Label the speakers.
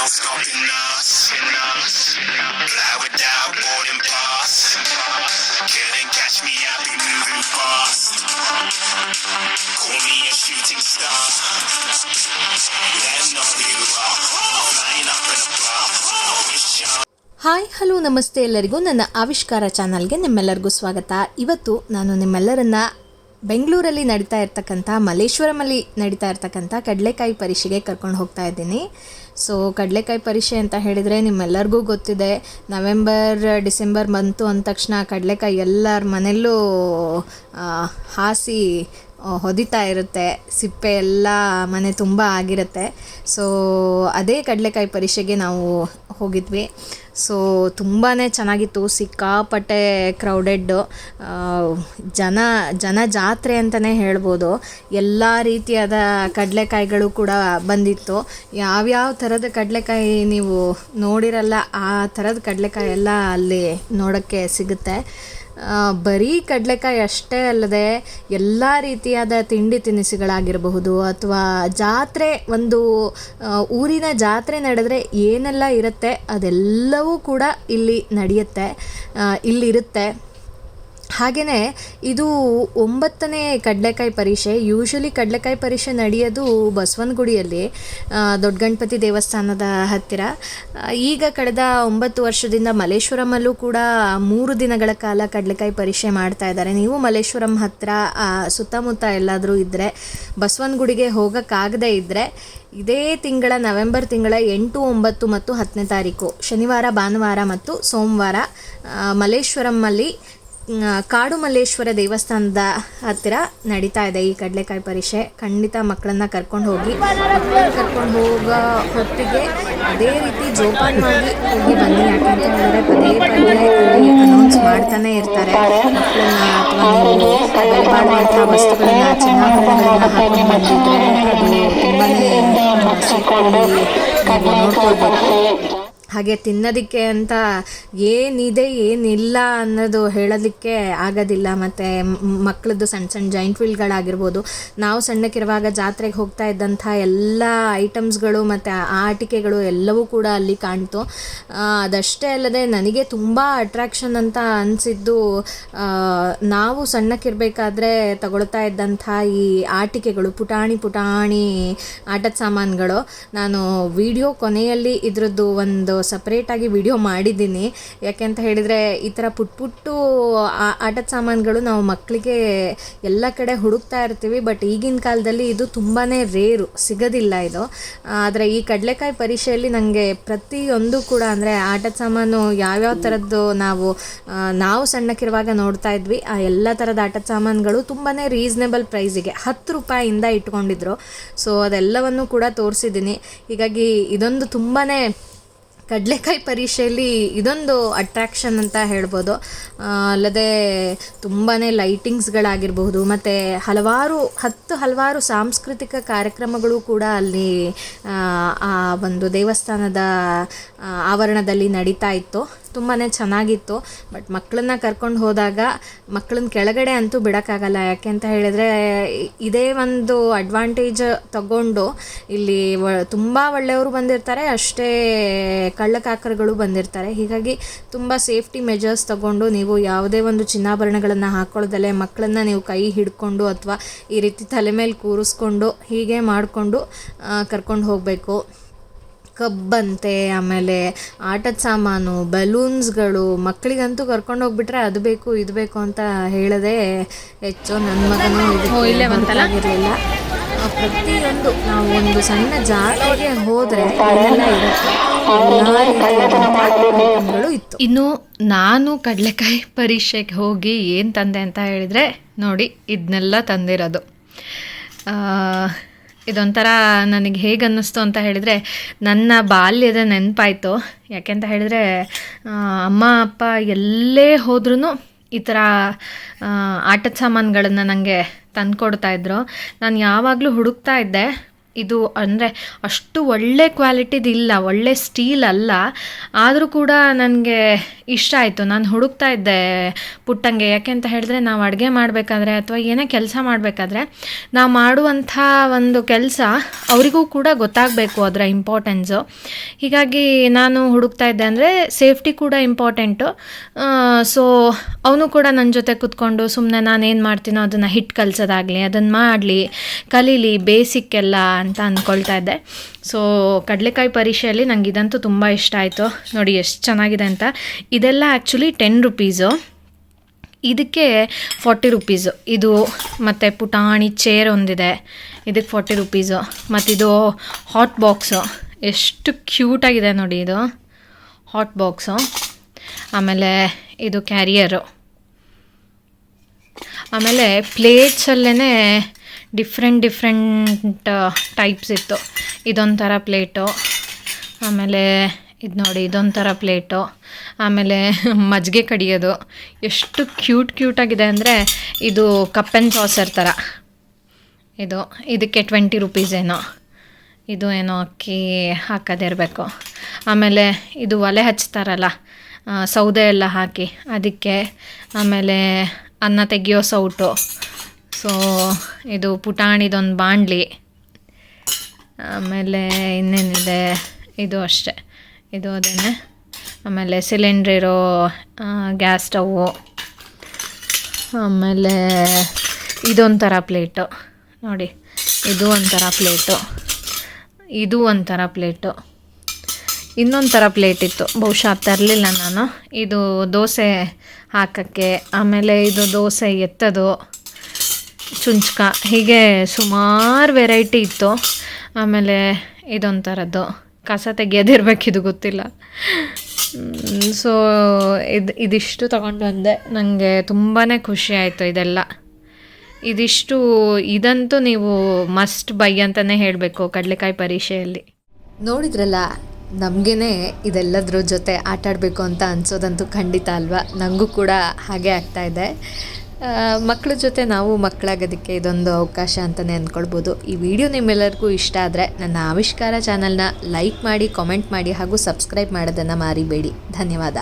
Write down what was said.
Speaker 1: no stopping us. Fly without boarding pass. Couldn't catch me, I be moving fast. Call me a shooting star. Let who you are. Flying up in a bar.
Speaker 2: Hi hello ನಮಸ್ತೆ ಎಲ್ಲರಿಗೂ ನನ್ನ ಆವಿಷ್ಕಾರ ಚಾನಲ್ಗೆ ನಿಮ್ಮೆಲ್ಲರಿಗೂ ಸ್ವಾಗತ ಇವತ್ತು ನಾನು ನಿಮ್ಮೆಲ್ಲರನ್ನ ಬೆಂಗಳೂರಲ್ಲಿ ನಡೀತಾ ಇರ್ತಕ್ಕಂಥ, ಮಲ್ಲೇಶ್ವರಮಲ್ಲಿ ನಡೀತಾ ಇರ್ತಕ್ಕಂಥ ಕಡಲೆಕಾಯಿ ಪರೀಕ್ಷೆಗೆ ಕರ್ಕೊಂಡು ಹೋಗ್ತಾ ಇದ್ದೀನಿ. ಸೊ ಕಡಲೆಕಾಯಿ ಪರೀಕ್ಷೆ ಅಂತ ಹೇಳಿದರೆ ನಿಮ್ಮೆಲ್ಲರಿಗೂ ಗೊತ್ತಿದೆ. ನವೆಂಬರ್, ಡಿಸೆಂಬರ್ ಬಂತು ಅಂದ ತಕ್ಷಣ ಕಡಲೆಕಾಯಿ ಎಲ್ಲರ ಮನೆಯಲ್ಲೂ ಹಾಸಿ ಹೊದಿತಾ ಇರುತ್ತೆ. ಸಿಪ್ಪೆ ಎಲ್ಲ ಮನೆ ತುಂಬ ಆಗಿರುತ್ತೆ. ಸೊ ಅದೇ ಕಡಲೆಕಾಯಿ ಪರೀಕ್ಷೆಗೆ ನಾವು ಹೋಗಿದ್ವಿ. ಸೊ ತುಂಬಾ ಚೆನ್ನಾಗಿತ್ತು. ಸಿಕ್ಕಾಪಟ್ಟೆ ಕ್ರೌಡೆಡ್ಡು ಜನ ಜನ ಜಾತ್ರೆ ಅಂತಲೇ ಹೇಳ್ಬೋದು. ಎಲ್ಲ ರೀತಿಯಾದ ಕಡಲೆಕಾಯಿಗಳು ಕೂಡ ಬಂದಿತ್ತು. ಯಾವ್ಯಾವ ಥರದ ಕಡಲೆಕಾಯಿ ನೀವು ನೋಡಿರಲ್ಲ, ಆ ಥರದ ಕಡಲೆಕಾಯಿ ಎಲ್ಲ ಅಲ್ಲಿ ನೋಡೋಕ್ಕೆ ಸಿಗುತ್ತೆ. ಬರೀ ಕಡಲೆಕಾಯಿ ಅಷ್ಟೇ ಅಲ್ಲದೆ ಎಲ್ಲ ರೀತಿಯಾದ ತಿಂಡಿ ತಿನಿಸುಗಳಾಗಿರಬಹುದು ಅಥವಾ ಜಾತ್ರೆ, ಒಂದು ಊರಿನ ಜಾತ್ರೆ ನಡೆದರೆ ಏನೆಲ್ಲ ಇರುತ್ತೆ ಅದೆಲ್ಲವೂ ಕೂಡ ಇಲ್ಲಿ ನಡೆಯುತ್ತೆ ಇಲ್ಲಿರುತ್ತೆ. ಹಾಗೆಯೇ ಇದು ಒಂಬತ್ತನೇ ಕಡಲೆಕಾಯಿ ಪರೀಕ್ಷೆ. ಯೂಶ್ವಲಿ ಕಡಲೆಕಾಯಿ ಪರೀಕ್ಷೆ ನಡೆಯೋದು ಬಸವನಗುಡಿಯಲ್ಲಿ ದೊಡ್ಡ ಗಣಪತಿ ದೇವಸ್ಥಾನದ ಹತ್ತಿರ. ಈಗ ಕಳೆದ ಒಂಬತ್ತು ವರ್ಷದಿಂದ ಮಲ್ಲೇಶ್ವರಮಲ್ಲೂ ಕೂಡ ಮೂರು ದಿನಗಳ ಕಾಲ ಕಡಲೆಕಾಯಿ ಪರೀಕ್ಷೆ ಮಾಡ್ತಾ ಇದ್ದಾರೆ. ನೀವು ಮಲ್ಲೇಶ್ವರಂ ಹತ್ತಿರ ಸುತ್ತಮುತ್ತ ಎಲ್ಲಾದರೂ ಇದ್ದರೆ ಬಸವನಗುಡಿಗೆ ಹೋಗೋಕ್ಕಾಗದೇ ಇದ್ದರೆ ಇದೇ ತಿಂಗಳ ನವೆಂಬರ್ ತಿಂಗಳ ಎಂಟು, ಒಂಬತ್ತು ಮತ್ತು ಹತ್ತನೇ ತಾರೀಕು, ಶನಿವಾರ, ಭಾನುವಾರ ಮತ್ತು ಸೋಮವಾರ ಮಲ್ಲೇಶ್ವರಮ್ಮಲ್ಲಿ ಕಾಡು ಮಲ್ಲೇಶ್ವರ ದೇವಸ್ಥಾನದ ಹತ್ತಿರ ನಡೀತಾ ಇದೆ ಈ ಕಡಲೆಕಾಯಿ ಪರೀಕ್ಷೆ. ಖಂಡಿತ ಮಕ್ಕಳನ್ನ ಕರ್ಕೊಂಡು ಹೋಗಿ, ಕರ್ಕೊಂಡು ಹೋಗೋ ಹೊತ್ತಿಗೆ ಅದೇ ರೀತಿ ಜೋಪಾನವಾಗಿ ಹೋಗಿ ಬನ್ನಿ. ಯಾಕಂತ ಹೇಳಿದ್ರೆ ಪದೇ ಪದೇ ಅನೌನ್ಸ್ ಮಾಡ್ತಾನೆ ಇರ್ತಾರೆ. ಮಕ್ಕಳನ್ನ ಅಥವಾ ನೀವು ಬೆಲೆ ಬಾಳುವಂಥ ವಸ್ತುಗಳನ್ನ ಚಿನ್ನಾಭರಣಗಳನ್ನ ಹಾಕೊಂಡು ಬಂದಿದ್ರೆ ಅದು ತುಂಬಾನೇ ಸೇಫ್ಟಿ ನೋಡ್ಕೊಳ್ಬೇಕು ಹಾಗೆ ತಿನ್ನೋದಕ್ಕೆ ಅಂತ ಏನಿದೆ, ಏನಿಲ್ಲ ಅನ್ನೋದು ಹೇಳೋದಕ್ಕೆ ಆಗೋದಿಲ್ಲ. ಮತ್ತು ಮಕ್ಕಳದ್ದು ಸಣ್ಣ ಸಣ್ಣ ಜಾಯಿಂಟ್ ವೀಲ್ಗಳಾಗಿರ್ಬೋದು ನಾವು ಸಣ್ಣಕ್ಕಿರುವಾಗ ಜಾತ್ರೆಗೆ ಹೋಗ್ತಾ ಇದ್ದಂಥ ಎಲ್ಲ ಐಟಮ್ಸ್ಗಳು ಮತ್ತು ಆಟಿಕೆಗಳು ಎಲ್ಲವೂ ಕೂಡ ಅಲ್ಲಿ ಕಾಣ್ತು. ಅದಷ್ಟೇ ಅಲ್ಲದೆ ನನಗೆ ತುಂಬ ಅಟ್ರಾಕ್ಷನ್ ಅಂತ ಅನಿಸಿದ್ದು ನಾವು ಸಣ್ಣಕ್ಕಿರಬೇಕಾದ್ರೆ ತಗೊಳ್ತಾ ಇದ್ದಂಥ ಈ ಆಟಿಕೆಗಳು, ಪುಟಾಣಿ ಪುಟಾಣಿ ಆಟದ ಸಾಮಾನುಗಳು. ನಾನು ವಿಡಿಯೋ ಕೊನೆಯಲ್ಲಿ ಇದ್ರದ್ದು ಒಂದು ಸಪ್ರೇಟಾಗಿ ವಿಡಿಯೋ ಮಾಡಿದ್ದೀನಿ. ಯಾಕೆ ಅಂತ ಹೇಳಿದರೆ ಈ ಥರ ಪುಟ್ ಪುಟ್ಟು ಆಟದ ಸಾಮಾನುಗಳು ನಾವು ಮಕ್ಕಳಿಗೆ ಎಲ್ಲ ಕಡೆ ಹುಡುಕ್ತಾ ಇರ್ತೀವಿ. ಬಟ್ ಈಗಿನ ಕಾಲದಲ್ಲಿ ಇದು ತುಂಬಾ ರೇರು ಸಿಗೋದಿಲ್ಲ ಇದು. ಆದರೆ ಈ ಕಡಲೆಕಾಯಿ ಪರೀಕ್ಷೆಯಲ್ಲಿ ನನಗೆ ಪ್ರತಿಯೊಂದು ಕೂಡ ಅಂದರೆ ಆಟದ ಸಾಮಾನು ಯಾವ್ಯಾವ ಥರದ್ದು ನಾವು ನಾವು ಸಣ್ಣಕ್ಕಿರುವಾಗ ನೋಡ್ತಾ ಇದ್ವಿ. ಆ ಎಲ್ಲ ಥರದ ಆಟದ ಸಾಮಾನುಗಳು ತುಂಬಾ ರೀಸ್ನೇಬಲ್ ಪ್ರೈಸಿಗೆ ಹತ್ತು ರೂಪಾಯಿಂದ ಇಟ್ಕೊಂಡಿದ್ರು. ಸೊ ಅದೆಲ್ಲವನ್ನು ಕೂಡ ತೋರಿಸಿದ್ದೀನಿ. ಹೀಗಾಗಿ ಇದೊಂದು ತುಂಬಾ ಕಡಲೆಕಾಯಿ ಪರೀಕ್ಷೆಯಲ್ಲಿ ಇದೊಂದು ಅಟ್ರಾಕ್ಷನ್ ಅಂತ ಹೇಳ್ಬೋದು. ಅಲ್ಲದೆ ತುಂಬಾ ಲೈಟಿಂಗ್ಸ್ಗಳಾಗಿರಬಹುದು ಮತ್ತು ಹಲವಾರು, ಹತ್ತು ಹಲವಾರು ಸಾಂಸ್ಕೃತಿಕ ಕಾರ್ಯಕ್ರಮಗಳು ಕೂಡ ಅಲ್ಲಿ, ಆ ಒಂದು ದೇವಸ್ಥಾನದ ಆವರಣದಲ್ಲಿ ನಡೀತಾ ಇತ್ತು. ತುಂಬಾ ಚೆನ್ನಾಗಿತ್ತು. ಬಟ್ ಮಕ್ಕಳನ್ನ ಕರ್ಕೊಂಡು ಹೋದಾಗ ಮಕ್ಕಳನ್ನ ಕೆಳಗಡೆ ಅಂತೂ ಬಿಡೋಕ್ಕಾಗಲ್ಲ. ಯಾಕೆ ಅಂತ ಹೇಳಿದರೆ, ಇದೇ ಒಂದು ಅಡ್ವಾಂಟೇಜ್ ತಗೊಂಡು ಇಲ್ಲಿ ತುಂಬ ಒಳ್ಳೆಯವರು ಬಂದಿರ್ತಾರೆ, ಅಷ್ಟೇ ಕಳ್ಳಕಾಕರುಗಳು ಬಂದಿರ್ತಾರೆ. ಹೀಗಾಗಿ ತುಂಬ ಸೇಫ್ಟಿ ಮೆಜರ್ಸ್ ತಗೊಂಡು ನೀವು ಯಾವುದೇ ಒಂದು ಚಿನ್ನಾಭರಣಗಳನ್ನು ಹಾಕೊಳ್ಳೋದಲ್ಲೇ ಮಕ್ಕಳನ್ನ ನೀವು ಕೈ ಹಿಡ್ಕೊಂಡು ಅಥವಾ ಈ ರೀತಿ ತಲೆ ಮೇಲೆ ಕೂರಿಸ್ಕೊಂಡು ಹೀಗೆ ಮಾಡಿಕೊಂಡು ಕರ್ಕೊಂಡು ಹೋಗಬೇಕು. ಕಬ್ಬಂತೆ ಆಮೇಲೆ ಆಟದ ಸಾಮಾನು ಬಲೂನ್ಸ್ಗಳು ಮಕ್ಕಳಿಗಂತೂ ಕರ್ಕೊಂಡು ಹೋಗ್ಬಿಟ್ರೆ ಅದು ಬೇಕು ಇದು ಬೇಕು ಅಂತ ಹೇಳದೆ ಹೆಚ್ಚು ನನ್ನ ಮಗನೂ ಇಲ್ಲೇ ಬಂತಲ್ಲ? ಪ್ರತಿಯೊಂದು ನಾವು ಒಂದು ಸಣ್ಣ ಜಾಗಕ್ಕೆ ಹೋದ್ರೆ ಏನೆಲ್ಲ ಇರುತ್ತೆ ಇತ್ತು
Speaker 3: ಇನ್ನು ನಾನು ಕಡಲೆಕಾಯಿ ಪರೀಕ್ಷೆಗೆ ಹೋಗಿ ಏನು ತಂದೆ ಅಂತ ಹೇಳಿದರೆ ನೋಡಿ ಇದನ್ನೆಲ್ಲ ತಂದಿರೋದು. ಇದೊಂಥರ ನನಗೆ ಹೇಗೆ ಅನ್ನಿಸ್ತು ಅಂತ ಹೇಳಿದರೆ, ನನ್ನ ಬಾಲ್ಯದ ನೆನಪಾಯಿತು. ಯಾಕೆಂತ ಹೇಳಿದರೆ ಅಮ್ಮ, ಅಪ್ಪ ಎಲ್ಲೇ ಹೋದ್ರೂ ಈ ಥರ ಆಟದ ಸಾಮಾನುಗಳನ್ನು ನನಗೆ ತಂದುಕೊಡ್ತಾಯಿದ್ರು ನಾನು ಯಾವಾಗಲೂ ಹುಡುಕ್ತಾ ಇದ್ದೆ. ಇದು ಅಂದರೆ ಅಷ್ಟು ಒಳ್ಳೆ ಕ್ವಾಲಿಟಿದಿಲ್ಲ ಒಳ್ಳೆ ಸ್ಟೀಲ್ ಅಲ್ಲ. ಆದರೂ ಕೂಡ ನನಗೆ ಇಷ್ಟ ಆಯಿತು. ನಾನು ಹುಡುಕ್ತಾ ಇದ್ದೆ ಪುಟ್ಟಂಗೆ. ಯಾಕೆ ಅಂತ ಹೇಳಿದ್ರೆ ನಾವು ಅಡುಗೆ ಮಾಡಬೇಕಾದ್ರೆ ಅಥವಾ ಏನೇ ಕೆಲಸ ಮಾಡಬೇಕಾದ್ರೆ ನಾವು ಮಾಡುವಂಥ ಒಂದು ಕೆಲಸ ಅವರಿಗೂ ಕೂಡ ಗೊತ್ತಾಗಬೇಕು ಅದರ ಇಂಪಾರ್ಟೆನ್ಸು ಹೀಗಾಗಿ ನಾನು ಹುಡುಕ್ತಾ ಇದ್ದೆ ಅಂದರೆ ಸೇಫ್ಟಿ ಕೂಡ ಇಂಪಾರ್ಟೆಂಟು ಸೊ ಅವನು ಕೂಡ ನನ್ನ ಜೊತೆ ಕೂತ್ಕೊಂಡು ಸುಮ್ಮನೆ ನಾನೇನು ಮಾಡ್ತೀನೋ ಅದನ್ನು ಹಿಟ್ಟು ಕಲಿಸೋದಾಗಲಿ ಅದನ್ನು ಮಾಡಲಿ, ಕಲೀಲಿ ಬೇಸಿಕ್ ಎಲ್ಲ ಅಂತ ಅಂದ್ಕೊಳ್ತಾ ಇದ್ದೆ. ಸೊ ಕಡಲೆಕಾಯಿ ಪರೀಕ್ಷೆಯಲ್ಲಿ ನನಗೆ ಇದಂತೂ ತುಂಬ ಇಷ್ಟ ಆಯಿತು. ನೋಡಿ ಎಷ್ಟು ಚೆನ್ನಾಗಿದೆ ಅಂತ. ಇದೆಲ್ಲ ಆ್ಯಕ್ಚುಲಿ ಟೆನ್ ರುಪೀಸು ಇದಕ್ಕೆ ಫಾರ್ಟಿ ರುಪೀಸು ಇದು ಮತ್ತು ಪುಟಾಣಿ ಚೇರ್ ಒಂದಿದೆ. ಇದಕ್ಕೆ ಫಾರ್ಟಿ ರುಪೀಸು ಮತ್ತಿದು ಹಾಟ್ ಬಾಕ್ಸು ಎಷ್ಟು ಕ್ಯೂಟಾಗಿದೆ ನೋಡಿ ಇದು. ಹಾಟ್ ಬಾಕ್ಸು ಆಮೇಲೆ ಇದು ಕ್ಯಾರಿಯರು ಆಮೇಲೆ ಪ್ಲೇಟ್ಸಲ್ಲೇ ಡಿಫ್ರೆಂಟ್ ಡಿಫ್ರೆಂಟ್ ಟೈಪ್ಸ್ ಇತ್ತು. ಇದೊಂಥರ ಪ್ಲೇಟು, ಆಮೇಲೆ ಇದು ನೋಡಿ, ಇದೊಂಥರ ಪ್ಲೇಟು, ಆಮೇಲೆ ಮಜ್ಜಿಗೆ ಕಡಿಯೋದು. ಎಷ್ಟು ಕ್ಯೂಟ್ ಕ್ಯೂಟಾಗಿದೆ ಅಂದರೆ ಇದು ಕಪ್ ಆ್ಯಂಡ್ ಸಾಸರ್ ಥರ. ಇದು, ಇದಕ್ಕೆ ಟ್ವೆಂಟಿ ರುಪೀಸ್ ಏನೋ. ಇದು ಏನೋ ಅಕ್ಕಿ ಹಾಕೋದಿರಬೇಕು ಆಮೇಲೆ ಇದು ಒಲೆ ಹಚ್ತಾರಲ್ಲ ಸೌದೆ ಎಲ್ಲ ಹಾಕಿ, ಅದಕ್ಕೆ ಆಮೇಲೆ ಅನ್ನ ತೆಗಿಯೋ ಸೌಟು ಸೊ ಇದು ಪುಟಾಣಿದೊಂದು ಬಾಂಡ್ಲಿ ಆಮೇಲೆ ಇನ್ನೇನಿದೆ? ಇದು ಅಷ್ಟೆ. ಇದು ಅದೇನೆ. ಆಮೇಲೆ ಸಿಲಿಂಡ್ರ್ ಇರೋ ಗ್ಯಾಸ್ ಸ್ಟವ್ವು ಆಮೇಲೆ ಇದೊಂಥರ ಪ್ಲೇಟು. ನೋಡಿ, ಇದು ಒಂಥರ ಪ್ಲೇಟು. ಇದು ಒಂಥರ ಪ್ಲೇಟು. ಇನ್ನೊಂಥರ ಪ್ಲೇಟ್ ಇತ್ತು. ಬಹುಶಃ ತರಲಿಲ್ಲ ನಾನು. ಇದು ದೋಸೆ ಹಾಕೋಕ್ಕೆ. ಆಮೇಲೆ ಇದು ದೋಸೆ ಎತ್ತೋದು. ಚುಂಚ್ಕ. ಹೀಗೆ ಸುಮಾರು ವೆರೈಟಿ ಇತ್ತು. ಆಮೇಲೆ ಇದೊಂಥರದ್ದು. ಕಸ ಇದು ಗೊತ್ತಿಲ್ಲ. ಸೊ ಇದು, ಇದಿಷ್ಟು ತಗೊಂಡು ಬಂದೆ. ನನಗೆ ತುಂಬಾ ಖುಷಿ ಆಯಿತು ಇದೆಲ್ಲ. ಇದಿಷ್ಟು, ಇದಂತೂ ನೀವು ಮಸ್ಟ್ ಬೈ ಅಂತಲೇ ಹೇಳಬೇಕು ಕಡಲೆಕಾಯಿ ಪರೀಕ್ಷೆಯಲ್ಲಿ.
Speaker 2: ನೋಡಿದ್ರಲ್ಲ ನಮಗೇ ಇದೆಲ್ಲದ್ರ ಜೊತೆ ಆಟಾಡಬೇಕು ಅಂತ ಅನ್ಸೋದಂತೂ ಖಂಡಿತ ಅಲ್ವಾ? ನನಗೂ ಕೂಡ ಹಾಗೆ ಆಗ್ತಾ ಇದೆ. ಮಕ್ಕಳ ಜೊತೆ ನಾವು ಮಕ್ಕಳಾಗೋದಕ್ಕೆ ಇದೊಂದು ಅವಕಾಶ ಅಂತಲೇ ಅಂದ್ಕೊಳ್ಬೋದು. ಈ ವಿಡಿಯೋ ನಿಮ್ಮೆಲ್ಲರಿಗೂ ಇಷ್ಟ ಆದರೆ ನನ್ನ ಆವಿಷ್ಕಾರ ಚಾನಲ್ನ ಲೈಕ್ ಮಾಡಿ, ಕಾಮೆಂಟ್ ಮಾಡಿ ಹಾಗೂ ಸಬ್ಸ್ಕ್ರೈಬ್ ಮಾಡೋದನ್ನು ಮಾರಿಬೇಡಿ. ಧನ್ಯವಾದ.